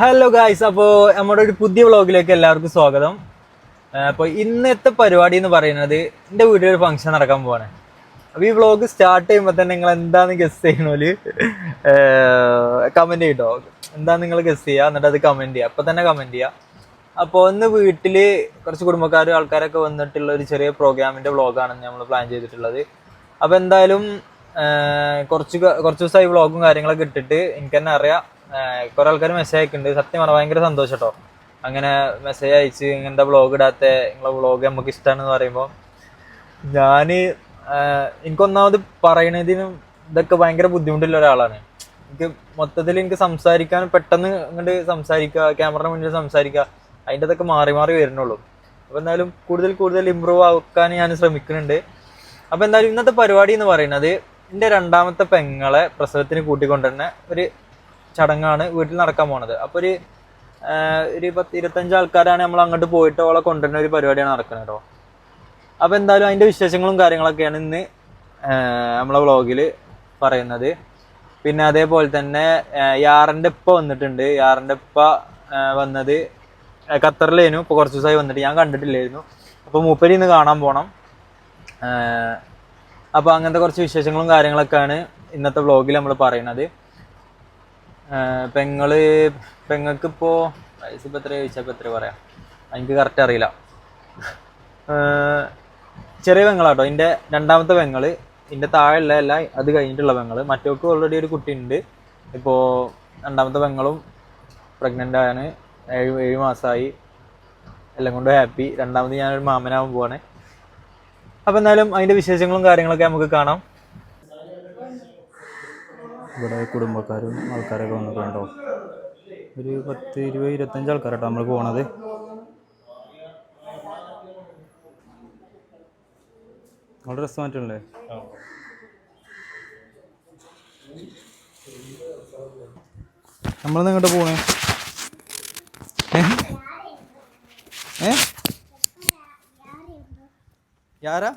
Hello guys അപ്പോൾ നമ്മുടെ ഒരു പുതിയ വ്ളോഗിലേക്ക് എല്ലാവർക്കും സ്വാഗതം. അപ്പോൾ ഇന്നത്തെ പരിപാടി എന്ന് പറയുന്നത് എന്റെ വീട്ടിൽ ഒരു ഫംഗ്ഷൻ നടക്കാൻ പോവാണ്. അപ്പോൾ ഈ വ്ളോഗ് സ്റ്റാർട്ട് ചെയ്യുമ്പോൾ തന്നെ നിങ്ങൾ എന്താന്ന് ഗസ് ചെയ്യണോൽ? കമന്റ് ചെയ്തോ എന്താ നിങ്ങൾ ഗസ് ചെയ്യുക എന്നിട്ട് അത് കമന്റ് ചെയ്യുക അപ്പോൾ തന്നെ കമന്റ് ചെയ്യുക അപ്പോൾ ഒന്ന് വീട്ടിൽ കുറച്ച് കുടുംബക്കാരും ആൾക്കാരൊക്കെ വന്നിട്ടുള്ള ഒരു ചെറിയ പ്രോഗ്രാമിന്റെ വ്ളോഗാണ് നമ്മൾ പ്ലാൻ ചെയ്തിട്ടുള്ളത്. അപ്പോൾ എന്തായാലും കുറച്ച് കുറച്ച് ദിവസമായി വ്ളോഗും കാര്യങ്ങളൊക്കെ ഇട്ടിട്ട് എനിക്ക് തന്നെ അറിയാം. കുറെ ആൾക്കാർ മെസ്സേജ് അയക്കുന്നുണ്ട് സത്യം പറഞ്ഞാൽ ഭയങ്കര സന്തോഷം കേട്ടോ അങ്ങനെ മെസ്സേജ് അയച്ച് ഇങ്ങനത്തെ വ്ളോഗ് ഇടാത്ത നിങ്ങളെ വ്ളോഗ് നമുക്ക് ഇഷ്ടമാണെന്ന് പറയുമ്പോൾ ഞാൻ എനിക്കൊന്നാമത് പറയണതിനും ഇതൊക്കെ ഭയങ്കര ബുദ്ധിമുട്ടുള്ള ഒരാളാണ്. എനിക്ക് മൊത്തത്തിൽ എനിക്ക് സംസാരിക്കാൻ പെട്ടെന്ന് ഇങ്ങോട്ട് സംസാരിക്കുക ക്യാമറ മുന്നിൽ സംസാരിക്കുക അതിന്റെ അതൊക്കെ മാറി മാറി വരുന്നുള്ളൂ. അപ്പോൾ എന്തായാലും കൂടുതൽ കൂടുതൽ ഇമ്പ്രൂവ് ആക്കാൻ ഞാൻ ശ്രമിക്കുന്നുണ്ട് അപ്പോൾ എന്തായാലും ഇന്നത്തെ പരിപാടി എന്ന് പറയുന്നത് എന്റെ രണ്ടാമത്തെ പെങ്ങളെ പ്രസവത്തിന് കൂട്ടിക്കൊണ്ടുവരുന്ന ഒരു ചടങ്ങാണ് വീട്ടിൽ നടക്കാൻ പോണത്. അപ്പോൾ ഒരു ഒരു പത്ത് ഇരുപത്തഞ്ച് ആൾക്കാരാണ് നമ്മൾ അങ്ങോട്ട് പോയിട്ട് അവളെ കൊണ്ടുവരുന്ന ഒരു പരിപാടിയാണ് നടക്കുന്നത് കേട്ടോ. അപ്പോൾ എന്തായാലും അതിന്റെ വിശേഷങ്ങളും കാര്യങ്ങളൊക്കെയാണ് ഇന്ന് നമ്മളെ വ്ളോഗിൽ പറയുന്നത്. പിന്നെ അതേപോലെ തന്നെ യാറിന്റെ ഉപ്പ വന്നിട്ടുണ്ട്. യാറിന്റെ ഇപ്പ വന്നത് ഖത്തറിലേനു ഇപ്പൊ കുറച്ച് ദിവസമായി വന്നിട്ട് ഞാൻ കണ്ടിട്ടില്ലായിരുന്നു. അപ്പോൾ മൂപ്പരി ഇന്ന് കാണാൻ പോകണം അപ്പോൾ അങ്ങനത്തെ കുറച്ച് വിശേഷങ്ങളും കാര്യങ്ങളൊക്കെയാണ് ഇന്നത്തെ വ്ളോഗിൽ നമ്മൾ പറയുന്നത്. പെങ്ങൾ പെങ്ങൾക്ക് ഇപ്പോ വയസ്സ് ഇപ്പൊ എത്ര ചോദിച്ചപ്പോൾ എത്ര പറയാം? എനിക്ക് കറക്റ്റ് അറിയില്ല. ചെറിയ പെങ്ങളാട്ടോ. എന്റെ രണ്ടാമത്തെ പെങ്ങൾ എന്റെ താഴെയുള്ള അല്ല അത് കഴിഞ്ഞിട്ടുള്ള പെങ്ങൾ. മറ്റവർക്ക് ഓൾറെഡി ഒരു കുട്ടി ഉണ്ട് ഇപ്പോൾ രണ്ടാമത്തെ പെങ്ങളും പ്രഗ്നന്റ് ആണ്. ഏഴ് ഏഴ് മാസമായി എല്ലാം കൊണ്ടും ഹാപ്പി രണ്ടാമത് ഞാനൊരു മാമനാവാൻ പോവാണ്. അപ്പോൾ എന്തായാലും അതിന്റെ വിശേഷങ്ങളും കാര്യങ്ങളൊക്കെ നമുക്ക് കാണാം. ഇവിടെ കുടുംബക്കാരും ആൾക്കാരൊക്കെ വന്നിട്ടുണ്ടോ ഒരു പത്ത് ഇരുപത് ഇരുപത്തഞ്ച് ആൾക്കാരട്ടോ നമ്മൾ പോണത്. വളരെ ഡ്രസ് മാറ്റല്ലേ നമ്മളെന്ന് എങ്ങോട്ട് പോണേ? ഏ? യാരാ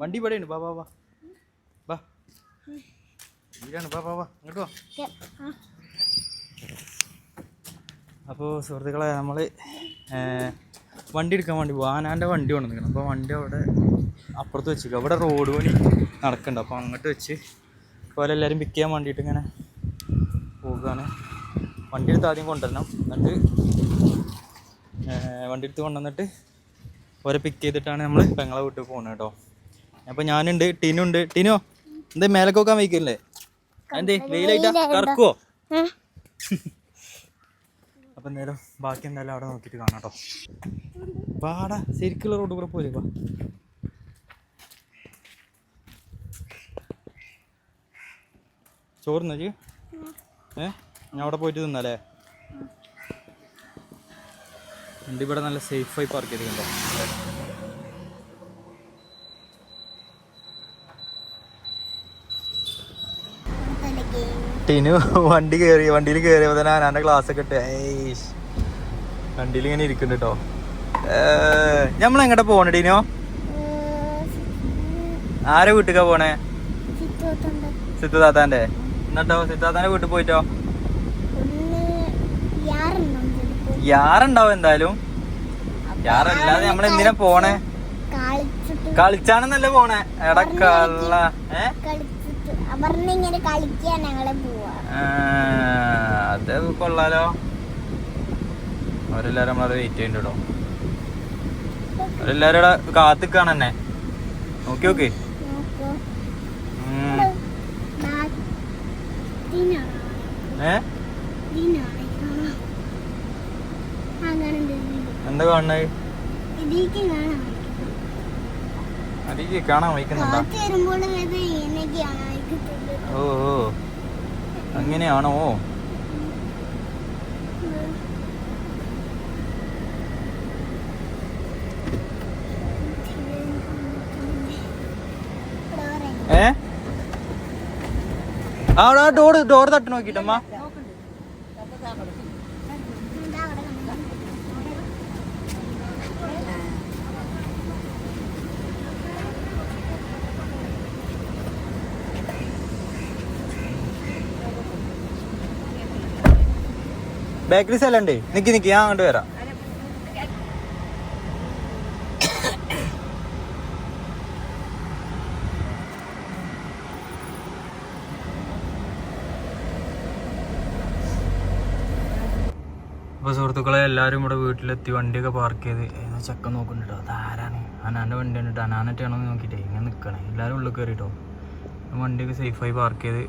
വണ്ടി ഇവിടെയുണ്ട്. ബാ ബാ ബാ ബാ ഇവിടെയാണ് വാ ബാ ഇങ്ങോട്ട് വാ. അപ്പോൾ സുഹൃത്തുക്കളെ നമ്മൾ വണ്ടി എടുക്കാൻ വേണ്ടി പോകും ആനാന്റെ വണ്ടി കൊണ്ടുവന്നിരിക്കണം. അപ്പോൾ വണ്ടി അവിടെ അപ്പുറത്ത് വെച്ചിരിക്കും അവിടെ റോഡ് പണി നടക്കുന്നുണ്ട് അപ്പോൾ അങ്ങോട്ട് വെച്ച് പോലെ എല്ലാവരും പിക്ക് ചെയ്യാൻ വേണ്ടിയിട്ട് ഇങ്ങനെ പോകുകയാണ് വണ്ടി എടുത്ത് ആദ്യം കൊണ്ടുവരണം. എന്നിട്ട് വണ്ടി എടുത്ത് കൊണ്ടുവന്നിട്ട് ഓരെ പിക്ക് ചെയ്തിട്ടാണ് നമ്മൾ പെങ്ങളെ വീട്ടിൽ പോകുന്നത് കേട്ടോ. അപ്പോൾ ഞാനുണ്ട് ടീനുണ്ട്. ടീനോ എന്താ മേലൊക്കെ വെക്കാൻ വയ്ക്കില്ലേ എന്തേ വെയിലായിട്ടാ? കറക്കുവോ? അപ്പം നേരം ബാക്കി എന്തായാലും അവിടെ നോക്കിട്ട് കാണാം കേട്ടോ. പാടാ ശരിക്കുള്ള റോഡ് കൂടെ പോലെ വാ. ചോറ് ജി? ഏ? ഞാൻ അവിടെ പോയിട്ട് തിന്നാലേ? വണ്ടി ഇവിടെ നല്ല സേഫായി പാർക്ക് ചെയ്തിട്ടുണ്ടോ ടിനു വണ്ടി കയറി വണ്ടിയിൽ കയറിയപ്പോൾ തന്നെ ആനാന്റെ ക്ലാസ് ഒക്കെ ഇട്ട് ഏയ് വണ്ടിയിൽ ഇങ്ങനെ ഇരിക്കുന്നുണ്ട് കേട്ടോ നമ്മൾ എങ്ങോട്ടാ പോണേ ടിനോ? ആരെ വീട്ടിക്കാ പോണേ? സിദ്ധാത്താന്റെ എന്നിട്ടോ സിദ്ധാത്താന്റെ വീട്ടിൽ പോയിട്ടോ? യാറുണ്ടാവും എന്തായാലും. യാറല്ലാതെ നമ്മൾ എന്തിനാ പോണേ? കളിച്ചാണെന്നല്ലേ പോണേ. എടാ കള്ള ഏ? കളിക്കാൻ ഞങ്ങളെ പോവാ. അത് കൊള്ളാലോ. അവരെല്ലാരും നമ്മളത് വെയിറ്റ് ചെയ്യണ്ടോ അവരെല്ലാരും ഇവിടെ കാത്തിക്കാണ് എന്നെ. നോക്കി നോക്ക്. എന്താ അതിക്ക് കാണാൻ വയ്ക്കുന്നുണ്ടോ? ഓ അങ്ങനെയാണോ. ഏ? ആ അവിടെ ഡോർ ഡോർ തട്ടി നോക്കിട്ടമ്മ എന്താ അവിടെ കാണുന്നത്? ബേക്കറി സ്ഥലം നിക്കി നിക്കി ഞാൻ അങ്ങോട്ട് വരാം. അപ്പോൾ സുഹൃത്തുക്കളെ എല്ലാവരും ഇവിടെ വീട്ടിലെത്തി. വണ്ടിയൊക്കെ പാർക്ക് ചെയ്ത്. ഏതാ ചക്ക നോക്കുന്നുണ്ടോ അതാരാണ് അനാന്റെ വണ്ടി കണ്ടിട്ട് അനാനറ്റാണോ എന്ന് നോക്കിയിട്ടേ. ഇങ്ങനെ നിൽക്കണേ എല്ലാവരും ഉള്ളിൽ കയറിട്ടോ വണ്ടിയൊക്കെ സേഫായി പാർക്ക് ചെയ്ത്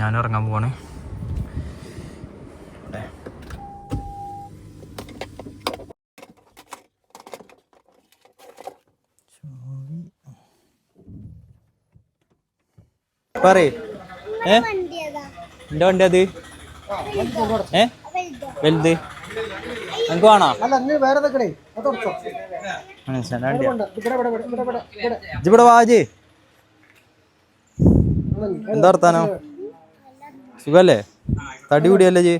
ഞാൻ ഇറങ്ങാൻ പോവാണ്. പറയ്. ഏ? എന്റെ വണ്ടി അത് ഏ? വലുത്. നിനക്ക് വേണോ? ഇവിടെ വാജ് എന്താ വർത്താനോ? സുഖല്ലേ? തടി കൂടിയല്ലേ ജി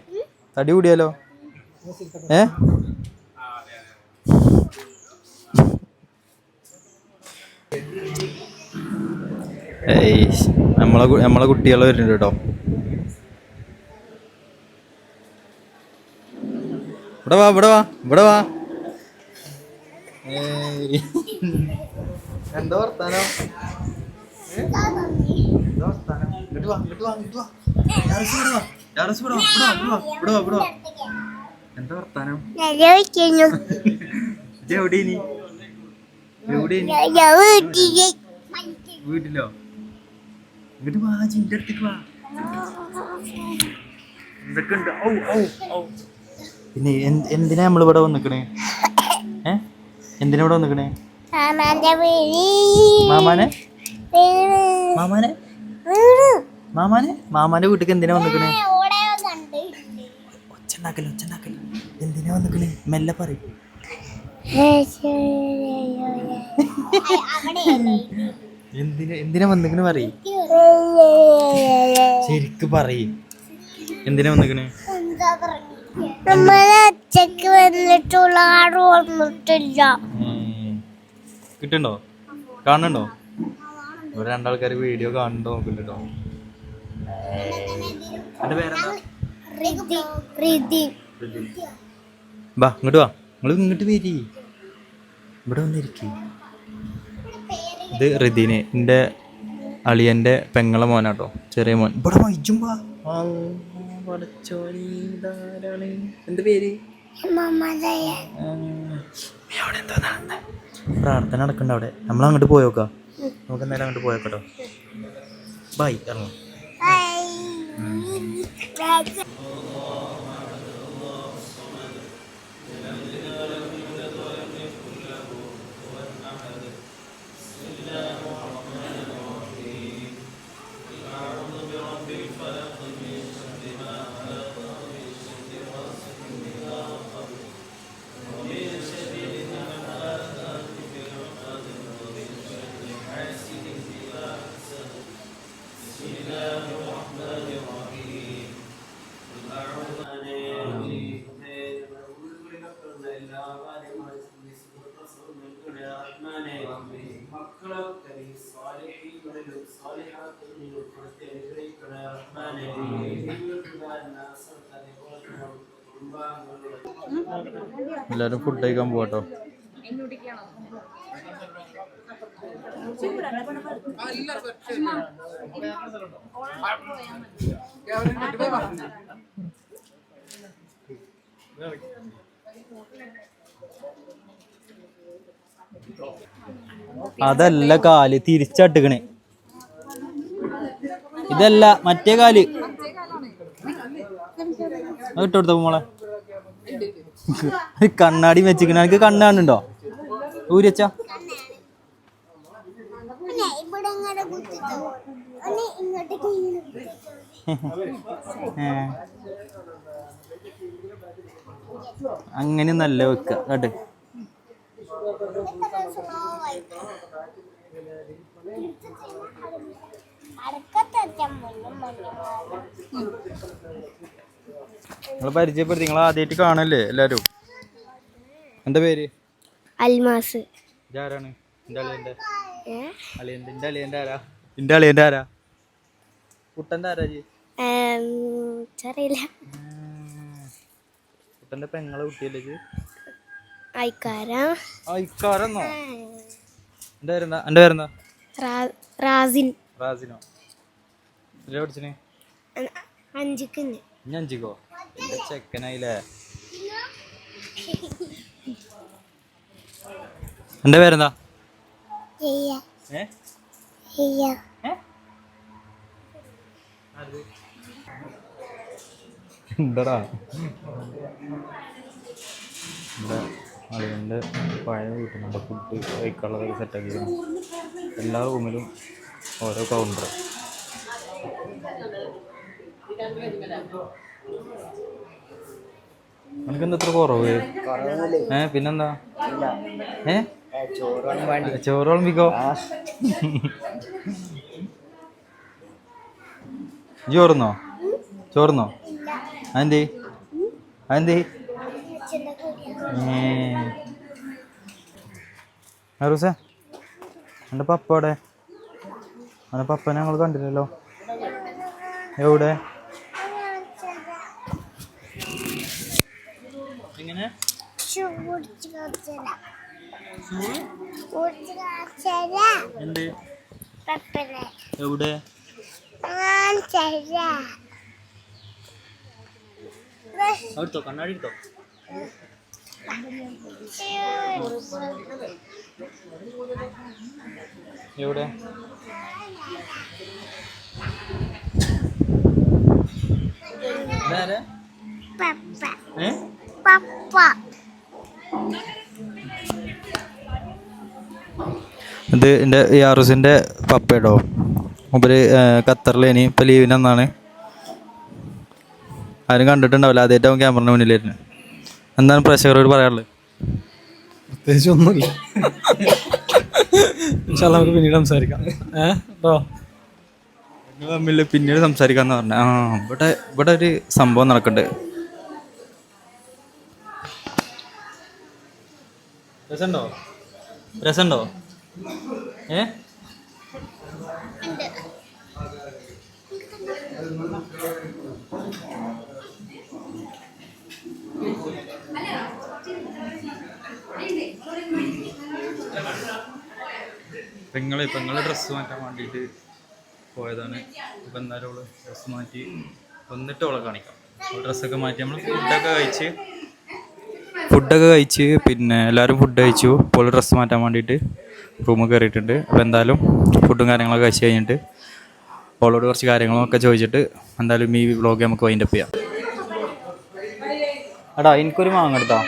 തടി കൂടിയാലോ ഏ? ഏയ് നമ്മളെ നമ്മളെ കുട്ടികൾ വരുന്നുണ്ട് കേട്ടോ. ഇവിടെ വാ ഇവിടെ വാ ഇവിടെ വാ. എന്താ വർത്താനോ? എന്താ വർത്താനം? വീട്ടിലോ? ഇങ്ങോട്ട് വാ ജിന്റെ അടുത്തേക്ക് വാ. എന്തൊക്കെ ഉണ്ട് ഔ ഔ ഔ. പിന്നെ എന്ത്- എന്തിനാ നമ്മളിവിടെ വന്നിക്കണേ? ഏ? എന്തിനാ ഇവിടെ വന്നിക്കണേ? മാമാനെ? മാമാനെ? മാമാനെ? മാമാന്റെ വീട്ടിലേക്ക് എന്തിനാ വന്നിക്കണേ? ഒച്ചുണ്ടാക്കൽ ഒച്ചുണ്ടാക്കൽ. എന്തിനാ വന്നിക്കണേ? മെല്ലെ പറയും. എന്തിനാ എന്തിനാ വന്നിക്കണേ പറയും? ശരിക്ക് പറയും. എന്തിനാ വന്നിക്കണേ? വന്നിട്ടുള്ള വന്നിട്ടില്ല. കിട്ടുണ്ടോ കാണുന്നുണ്ടോ? ഇവിടെ രണ്ടാൾക്കാർ വീഡിയോ കാണുന്നുണ്ടോ നോക്കുന്നുണ്ടോ? എന്റെ പേരെന്താ? പ്രീതി വാ ഇങ്ങോട്ട് വാ. നിങ്ങൾ ഇങ്ങോട്ട് വരി. ഇവിടെ വന്നിരിക്കേ. ഇത് റിദീന് എന്റെ അളിയന്റെ പെങ്ങളെ മോനാട്ടോ ചെറിയ മോൻ. ഇവിടെ വൈജും വാ എന്ത് പേര്? പ്രാർത്ഥന നടക്കണ്ട അവിടെ. നമ്മൾ അങ്ങോട്ട് പോയോക്കാം. നമുക്ക് എന്തായാലും അങ്ങോട്ട് പോയോക്കട്ടോ. ബൈ ഇറങ്ങാം. എല്ലാവരും ഫുഡ് കഴിക്കാൻ പോവാട്ടോ അതല്ല കാൽ തിരിച്ചട്ടുകണേ ഇതല്ല മറ്റേ കാൽ. ഇട്ടോടുത്ത മോളെ? കണ്ണാടി വെച്ചിക്കണ എനിക്ക് കണ്ണാണ്ടോ ഊരി വെച്ചാ. പിന്നെ ഇവിടെ ഇങ്ങനെ കുത്തിട്ടോ. ഒന്ന് ഇങ്ങോട്ടേക്ക് ഇങ്ങനെ കുത്തിട്ടോ. ഏ. അങ്ങനെ നല്ല വെക്ക. കേട്ടെ നിങ്ങൾ പരിചയപ്പെടുത്തി നിങ്ങൾ ആദ്യമായിട്ട് കാണല്ലേ എല്ലാരും? എന്താ പേര്? അൽമാസ്. ഇതാരാണ് അളിയന്റെ അളിയന്റെ ആരാ? എന്റെ അളിയന്റെ ആരാ? കുട്ടന്റെ ആരാ ജി? അറിയില്ല കുട്ടന്റെ പെങ്ങളെ കുട്ടിയല്ലേ ഇത് ആയിക്കാരാ ഇക്കാരെന്നോ എന്റെ പേരെന്താ? എന്റെ പേരെന്താ? റാസിൻ. റാസിനോ? ഇതിലെ പഠിച്ചിന് അഞ്ചിക്കുന്ന് ഇനി അഞ്ചിക്കോ? എന്റെ ചെക്കനായില്ലേ? എന്റെ പേരെന്താ? ഏ? പഴയ വീട്ടിലുണ്ട് ഫുഡ് കഴിക്കാനുള്ളതൊക്കെ സെറ്റാക്കി എല്ലാ റൂമിലും ഓരോ കൗണ്ടർ നിനക്കെന്താ ഇത്ര കുറവ്? ഏ പിന്നെന്താ? ഏ? ചോറ് വിളമ്പിക്കോ ചോറുന്നോ? ചോറുന്നോ? അതെന്തേ? അതെന്തേ? അറൂസ എന്റെ പപ്പ അവിടെ. എന്റെ പപ്പനെ ഞങ്ങൾ കണ്ടില്ലല്ലോ. എവിടെ എങ്ങനെ എന്ത്? എവിടെ? അവിടുത്തോ കണ്ണാടി എടുത്തോ. എവിടെ? പപ്പ. ഏ? പപ്പ. ഇത് എന്റെ യാറുസിന്റെ മുമ്പിൽ മൂപ്പര് ഖത്തറിലേനി ഇപ്പം ലീവിന് എന്നാണ് ആരും കണ്ടിട്ടുണ്ടാവില്ല. ആദ്യമായിട്ടാവും ക്യാമറിന് മുന്നിലായിരുന്നു എന്താണ് പ്രേക്ഷകരോട് പറയാനുള്ളത്? പ്രത്യേകിച്ച് ഒന്നുമില്ല. നമുക്ക് പിന്നീട് സംസാരിക്കാം. നിങ്ങൾ തമ്മിൽ പിന്നീട് സംസാരിക്കാന്ന് പറഞ്ഞ. ആ ഇവിടെ ഇവിടെ ഒരു സംഭവം നടക്കുന്നുണ്ട്. രസമുണ്ടോ? രസമുണ്ടോ? ഏ? പെങ്ങളെ പെങ്ങളെ ഡ്രസ്സ് മാറ്റാൻ വേണ്ടിയിട്ട് പോയതാണ്. ഇപ്പം എന്തായാലും അവൾ ഡ്രസ്സ് മാറ്റി വന്നിട്ട് അവളെ കാണിക്കാം. ഡ്രസ്സൊക്കെ മാറ്റി നമ്മൾ ഫുഡൊക്കെ കഴിച്ച് ഫുഡൊക്കെ കഴിച്ച് പിന്നെ എല്ലാവരും ഫുഡ് കഴിച്ചു. ഇപ്പോൾ ഡ്രസ്സ് മാറ്റാൻ വേണ്ടിയിട്ട് റൂമിൽ കയറിയിട്ടുണ്ട്. അപ്പോൾ എന്തായാലും ഫുഡും കാര്യങ്ങളൊക്കെ കഴിച്ച് കഴിഞ്ഞിട്ട് അവളോട് കുറച്ച് കാര്യങ്ങളൊക്കെ ചോദിച്ചിട്ട് എന്തായാലും ഈ വ്ളോഗ് നമുക്ക് വൈൻഡ് അപ്പ് ചെയ്യാം. എടാ എനിക്കൊരു മാങ്ങ എടുത്താ?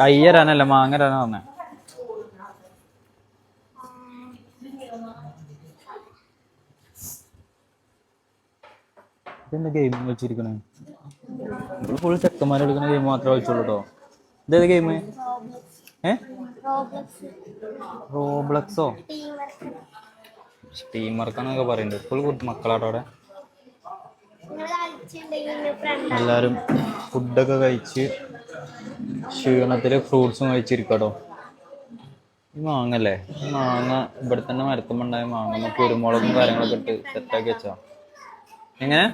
കയ്യരാനല്ല മാങ്ങരാനാ മാങ്ങ പറഞ്ഞേ ഇതെന്താ ഗെയിം കളിച്ചിരിക്കണേ? ഫുൾ ചെക്കന്മാർ എടുക്കുന്ന ഗെയിം മാത്രമേ കളിച്ചുള്ളൂ കേട്ടോ ഇതേത് ഗെയിം ഏ? റോബ്ലക്സോ? ടീം വർക്കാന്നൊക്കെ പറയുന്നുണ്ട് ഫുൾ മക്കളാട്ടോ അവിടെ. എല്ലാവരും ഫുഡൊക്കെ കഴിച്ച് ക്ഷീണത്തിൽ ഫ്രൂട്ട്സും കഴിച്ചിരിക്കട്ടോ മാങ്ങല്ലേ? മാങ്ങ ഇവിടെ തന്നെ മരത്തുമ്പോണ്ടായ മാങ്ങ കുരുമുളകും കാര്യങ്ങളൊക്കെ ഇട്ട് സെറ്റാക്കി വെച്ചാ എങ്ങനെ?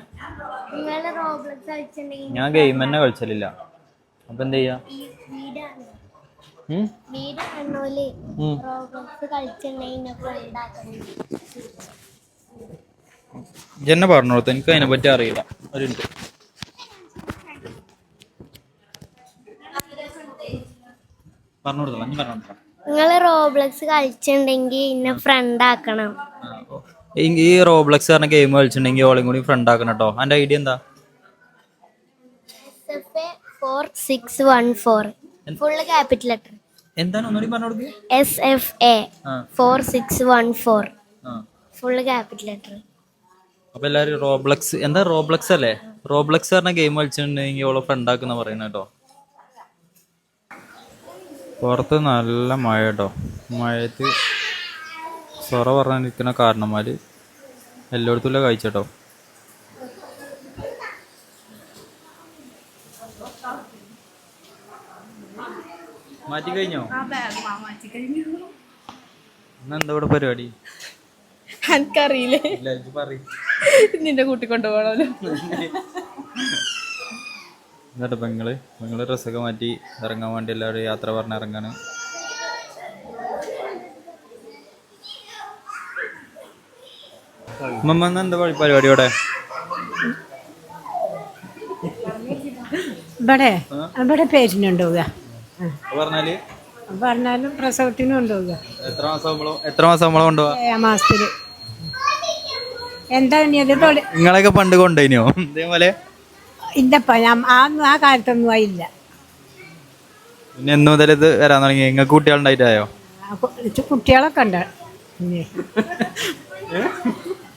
ഞാൻ ഗെയിം തന്നെ കളിച്ചലില്ല. അപ്പൊ എന്ത് ചെയ്യാ? ഈ വീടാണ് ഉം? വീട് കണ്ണൂൽ ഉം. റോബ്ലക്സ് കളിച്ചിട്ടുണ്ടെങ്കിൽ ഉണ്ടാക്കണം. ഇജ്ജ് എന്നെ പറഞ്ഞു എനിക്ക് അതിനെ പറ്റി അറിയില്ല. ഒരു പറഞ്ഞു നിങ്ങൾ റോബ്ലക്സ് കളിച്ചിട്ടുണ്ടെങ്കിൽ എന്നെ ഫ്രണ്ട് ആക്കണം. ഈ റോബ്ലക്സ് പറഞ്ഞ ഗെയിം കളിച്ചിട്ടുണ്ടെങ്കിൽ ഓളും കൂടി ഫ്രണ്ട് ആക്കണം കേട്ടോ എന്റെ ഐഡിയ എന്താ? ഫുള്ള് ക്യാപിറ്റൽ ലെറ്റർ എന്താണ് ഒന്നുകൂടി പറഞ്ഞു കൊടുക്കുക S F A four six one four ആ. ക്യാപിറ്റൽ ലെറ്റർ അപ്പൊ എല്ലാരും റോബ്ലക്സ് എന്താ റോബ്ലക്സ് അല്ലേ? റോബ്ലക്സ് പറഞ്ഞ ഗെയിം കളിച്ചിട്ടുണ്ടെങ്കിൽ ഓളെ ഫ്രണ്ട് ആക്കുന്ന കേട്ടോ പുറത്ത് നല്ല മഴ കേട്ടോ മഴയത്ത് സൊറ പറഞ്ഞിരിക്കുന്ന കാരണന്മാർ എല്ലായിടത്തും കഴിച്ചട്ടോ. മാറ്റി കഴിഞ്ഞോ? എന്താ ഇവിടെ പരിപാടി? എനിക്കറിയില്ലേ. നിന്റെ കൂട്ടി കൊണ്ടുപോകണല്ലോ എന്നിട്ട് പെങ്ങൾ പെങ്ങൾ ഡ്രസ്സൊക്കെ മാറ്റി ഇറങ്ങാൻ വേണ്ടി എല്ലാവരും യാത്ര പറഞ്ഞ് ഇറങ്ങാണ്. ഉമ്മ ഇന്ന് എന്താ പരി- പരിപാടി ഇവിടെ ഇവിടെ ഇവിടെ പേരിന് കൊണ്ടുപോവുക. പറഞ്ഞാൽ? പറഞ്ഞാലും പ്രസവത്തിന് കൊണ്ടുപോവുക. എത്ര മാസം എത്ര മാസം നമ്മളെ കൊണ്ടുപോവാ? ഏഴാം മാസത്തിൽ. എന്താ ഇനി അത് പണ്ട് കൊണ്ടുപോയിനോ? ഇതേപോലെ? ഇല്ലപ്പ ഞാൻ ആ ആ കാലത്തൊന്നും ആയില്ല. പിന്നെ എന്ന് മുതൽ ഇത് വരാൻ തുടങ്ങി. നിങ്ങൾക്ക് കുട്ടികളുണ്ടായിട്ടായോ? ആ കു- ഇച്ച് കുട്ടികളൊക്കെ ഉണ്ട്.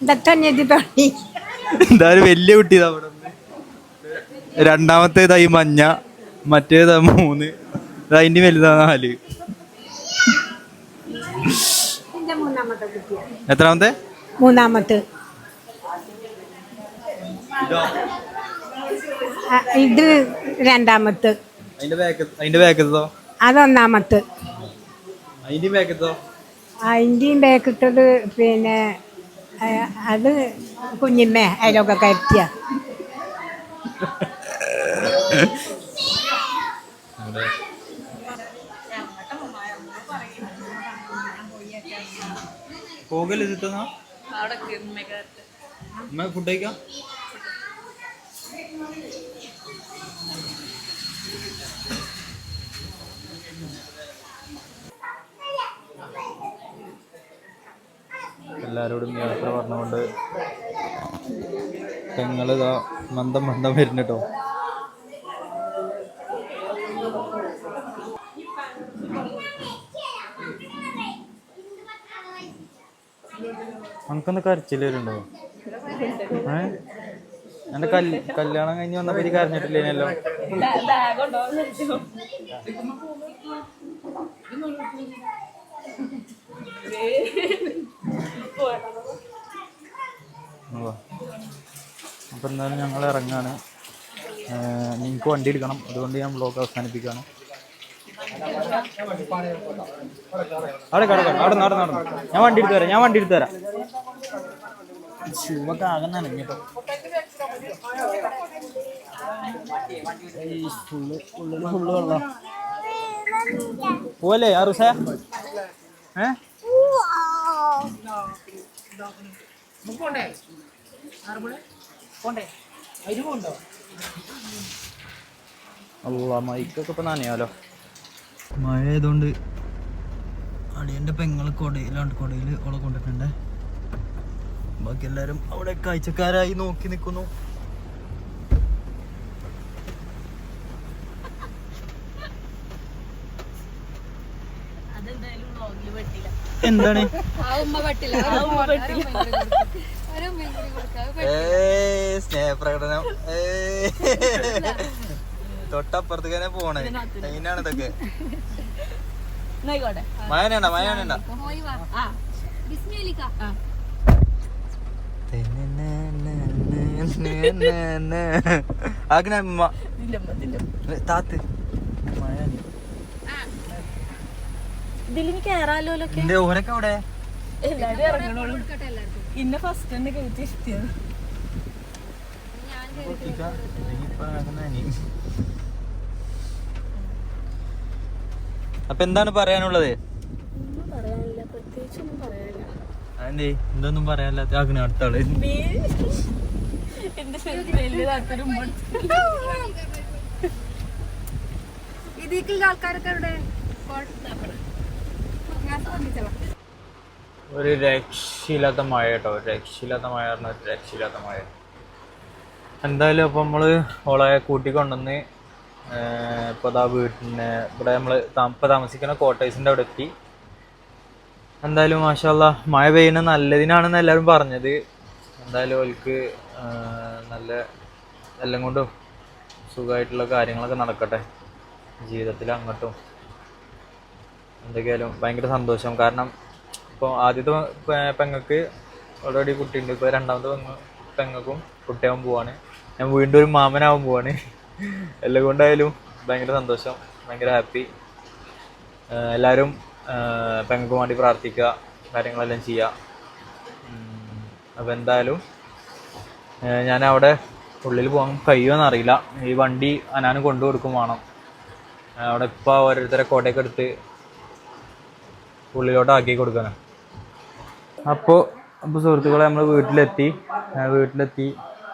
ഇതൊക്കെ എന്തായാലും വലിയ കുട്ടി ഇതാ ഉണ്ട്. രണ്ടാമത്തേതായി മഞ്ഞ മറ്റേതാ മൂന്ന്. അതിന്റെ വലുതാ നാല്. എന്റെ മൂന്നാമത്തെ എത്രാമത്തെ? മൂന്നാമത്തെ. ആ, ഇത് രണ്ടാമത്തെ. അതിന്റെ ബാക്ക് അതിന്റെ ബാക്കത്തോ അതൊന്നാമത്തെ അതിന്റെ ബാക്കത്തോ അതിന്റെയും ബാക്കിട്ടത് പിന്നെ അത് കുഞ്ഞിമ്മേ അതിലൊക്കെ കയറ്റിയ പോകല്ലേ ചുറ്റുന്ന ഫുഡ് കഴിക്കാം? എല്ലാരോടും യാത്ര പറഞ്ഞുകൊണ്ട് തെങ്ങൾ ഇതാ മന്ദം മന്ദം വരുന്നുട്ടോ നമുക്കൊന്ന് കരച്ചിൽ വരുന്നുണ്ടോ? ഏ? എന്റെ കൽ കല്യാണം കഴിഞ്ഞ് വന്നപ്പോ കരഞ്ഞിട്ടില്ലേനല്ലോ? അപ്പൊ എന്തായാലും ഞങ്ങൾ ഇറങ്ങാണ്. നിങ്ങൾക്ക് വണ്ടി എടുക്കണം. അതുകൊണ്ട് ഞാൻ ബ്ലോഗ് അവസാനിപ്പിക്കുകയാണ്. അവിടെ കിടക്കാം അവിടെ നട നടന്നു ഞാൻ വണ്ടി എടുത്തു തരാം. ഞാൻ വണ്ടി എടുത്തു തരാം. ചുമക്ക് ആകെ നനഞ്ഞിട്ടോ ഫുള്ള് ഉള്ളിൽ ഫുള്ള് വെള്ളം. പോലെ അറുസ ഏ? അല്ല മൈക്കൊക്കെ ഇപ്പൊ നനയാലോ? മഴ ആയതുകൊണ്ട് അടിയന്റെ പെങ്ങൾ കൊടയിലാണ് കൊടയിൽ ഓളെ കൊണ്ടിട്ടുണ്ട്. ബാക്കി എല്ലാരും അവിടെ കാഴ്ചക്കാരായി നോക്കി നിൽക്കുന്നു എന്താണ്? ഏയ്. സ്നേഹപ്രകടനം. തൊട്ടപ്പുറത്തേക്ക് തന്നെ പോണേ. അതിനാണ് ഇതൊക്കെ. മഴനണ്ട മഴനണ്ട ആഗ്ന താത്ത്. മയാനി ഇതിലിനി കേറാലോ എന്റെ ഓരൊക്കെ അവിടെ എല്ലാരും ഇറങ്ങണോളൂ. ഇന്ന ഫസ്റ്റ് തന്നെ കയറ്റി ഇഷ്ടമാണ് അപ്പൊ എന്താണ് പറയാനുള്ളത്? അതെ എന്തൊന്നും പറയാനില്ലാത്ത ആഗ്ന അടുത്ത ഒരു രക്ഷയില്ലാത്ത മഴ കേട്ടോ. രക്ഷയില്ലാത്ത മഴ പറഞ്ഞ രക്ഷയില്ലാത്ത മഴ. എന്തായാലും അപ്പം നമ്മൾ ഓളെ കൂട്ടി കൊണ്ടുവന്ന് ഇപ്പോൾ അതാ വീട്ടിന് ഇവിടെ നമ്മൾ ഇപ്പം താമസിക്കുന്ന ക്വാർട്ടേഴ്സിന്റെ അവിടെ എത്തി. എന്തായാലും മാഷാല്ല മഴ പെയ്യുന്ന നല്ലതിനാണെന്ന് എല്ലാവരും പറഞ്ഞത്. എന്തായാലും ഓൽക്ക് നല്ല എല്ലാം കൊണ്ടും സുഖമായിട്ടുള്ള കാര്യങ്ങളൊക്കെ നടക്കട്ടെ. ജീവിതത്തിൽ അങ്ങോട്ടും എന്തൊക്കെയായാലും ഭയങ്കര സന്തോഷം. കാരണം ഇപ്പോൾ ആദ്യത്തെ പെങ്ങൾക്ക് ഓൾറെഡി കുട്ടിയുണ്ട്. ഇപ്പോൾ രണ്ടാമത്തെ പെങ്ങ പെങ്ങൾക്കും കുട്ടിയാവാൻ പോവാണ്. ഞാൻ വീണ്ടും ഒരു മാമനാവാൻ പോവാണ്. എല്ലാം കൊണ്ടായാലും ഭയങ്കര സന്തോഷം. ഭയങ്കര ഹാപ്പി എല്ലാവരും പെങ്ങൾക്ക് വേണ്ടി പ്രാർത്ഥിക്കുക. കാര്യങ്ങളെല്ലാം ചെയ്യുക. അപ്പോൾ എന്തായാലും ഞാൻ അവിടെ ഉള്ളിൽ പോകാൻ കഴിയുമെന്ന് അറിയില്ല. ഈ വണ്ടി അനാന് കൊണ്ടു കൊടുക്കും വേണം. അവിടെ ഇപ്പം ഓരോരുത്തരെ കോട്ടയൊക്കെ എടുത്ത് ഉള്ളിലോട്ട് ആക്കി കൊടുക്കണം അപ്പോൾ അപ്പോൾ സുഹൃത്തുക്കളെ നമ്മൾ വീട്ടിലെത്തി. വീട്ടിലെത്തി.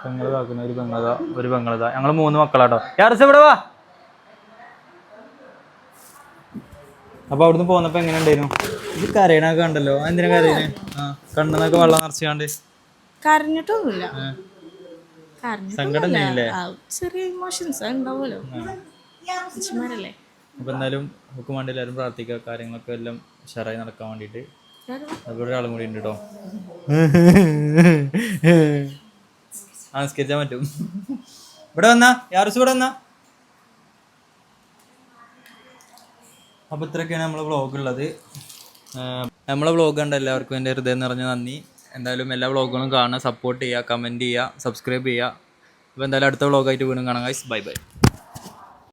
പെങ്ങൾ കാക്കുന്ന ഒരു പെങ്ങളത ഒരു പെങ്ങളത. ഞങ്ങൾ മൂന്ന് മക്കളാട്ടോ. യാർസ് ഇവിടെ വാ. അപ്പൊ അവിടുന്ന് പോന്നപ്പോ എങ്ങനെ ഉണ്ടായിരുന്നു? ഇത് കരയണൊക്കെ കണ്ടല്ലോ. എന്തിനാ കരയണേ? ആ കണ്ണെന്നൊക്കെ വെള്ളം നിറച്ചാണ്ട്. കരഞ്ഞിട്ടൊന്നുമില്ല. സങ്കടം ഇല്ലേ ആ, ചെറിയ ഇമോഷൻസ് ഉണ്ടാവുമല്ലോ. മനുഷ്യന്മാരല്ലേ അപ്പൊ എന്തായാലും നമുക്ക് വേണ്ടി എല്ലാവരും പ്രാർത്ഥിക്കുക. കാര്യങ്ങളൊക്കെ എല്ലാം ഉഷാറായി നടക്കാൻ വേണ്ടിയിട്ട്. അതുപോലെ ഒരാളും കൂടി ഉണ്ട് കേട്ടോ ആ പറ്റും. ഇവിടെ വന്നാ യാർസ് ഇവിടെ വന്നാ. അപ്പൊ ഇത്രയൊക്കെയാണ് നമ്മളെ വ്ളോഗ് ഉള്ളത് ആഹ് നമ്മളെ വ്ളോഗ് കണ്ട എല്ലാവർക്കും എന്റെ ഹൃദയം നിറഞ്ഞ നന്ദി. എന്തായാലും എല്ലാ വ്ളോഗുകളും കാണുക സപ്പോർട്ട് ചെയ്യുക കമന്റ് ചെയ്യുക സബ്സ്ക്രൈബ് ചെയ്യുക. അപ്പോൾ എന്തായാലും അടുത്ത വ്ളോഗായിട്ട് വീണ്ടും കാണാം ഗൈസ് ബൈ ബൈ